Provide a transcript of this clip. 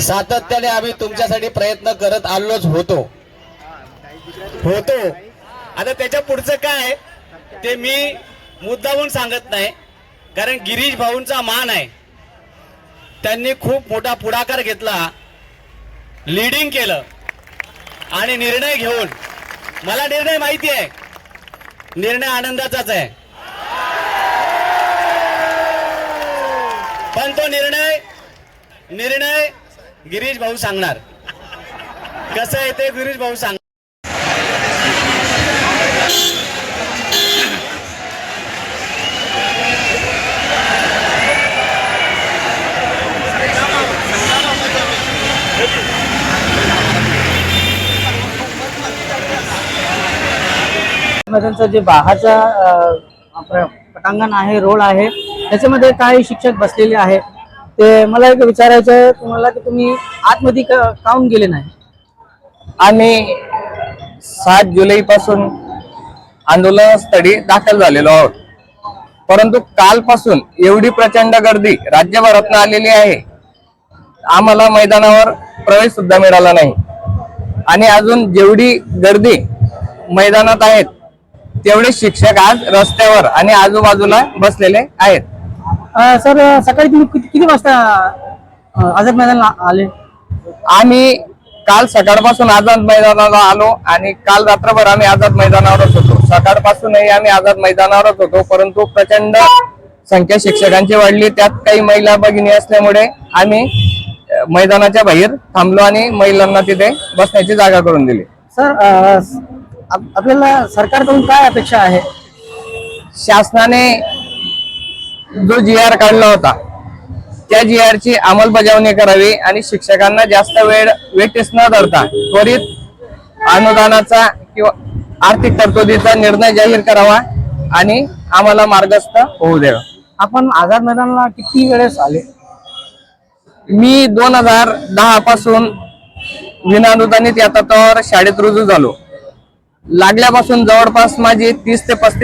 सातत्याने आम्ही तुमच्यासाठी प्रयत्न करत आलोच होतो. होतो. आता त्याच्या पुढचं काय? ते मी मुद्दाहून सांगत नाही. कारण गिरीश भाऊंचा मान आहे. त्यांनी खूप मोठा पुढाकार घेतला. लीडिंग केलं. आणि निर्णय घेऊन. मला निर्णय माहिती आहे. निर्णय आनंदाचाच आहे. पण तो निर्णय निर्णय गिरीश भाऊ सांगणार. कसं आहे ते गिरीश भाऊ सांग त्यांचा जे बाहाचा पटांगण आहे रोड आहे त्याच्यामध्ये काही शिक्षक बसलेले आहे ते मला एक विचारायचं आहे तुम्हाला की तुम्ही आतमध्ये का- गेले नाही? आम्ही सात जुलै पासून आंदोलनस्थळी दाखल झालेलो आहोत. परंतु कालपासून एवढी प्रचंड गर्दी राज्यभरातून आलेली आहे. आम्हाला मैदानावर प्रवेश सुद्धा मिळाला नाही. आणि अजून जेवढी गर्दी मैदानात आहेत तेवढे शिक्षक आज रस्त्यावर आणि आजूबाजूला बसलेले आहेत. सर सकाळी तुम्ही किती किती वाजता आझाद मैदानला आले? आम्ही काल सकाळपासून आझाद मैदानाला आलो आणि काल रात्रभर आम्ही आझाद मैदानावरच होतो. सकाळपासूनही आम्ही आझाद मैदानावरच होतो परंतु प्रचंड संख्या शिक्षकांची वाढली. त्यात काही महिला भगिनी असल्यामुळे आम्ही मैदानाच्या बाहेर थांबलो आणि महिलांना तिथे बसण्याची जागा करून दिली. सर आपल्याला सरकारकडून काय अपेक्षा आहे? शासनाने जो जी आर काढला होता त्या जी आर ची अंमलबजावणी करावी आणि शिक्षकांना जास्त वेळ वेटीस न धरता त्वरित अनुदानाचा किंवा आर्थिक तरतुदीचा निर्णय जाहीर करावा आणि आम्हाला मार्गस्थ होऊ द्यावा. आपण आझाद मैदानाला किती वेळेस आले? मी दोन हजार दहा पासून विनानुदानित या तत्वावर शाळेत रुजू झालो. लागल्यापासून जवळपास माझी तीस ते पस्तीस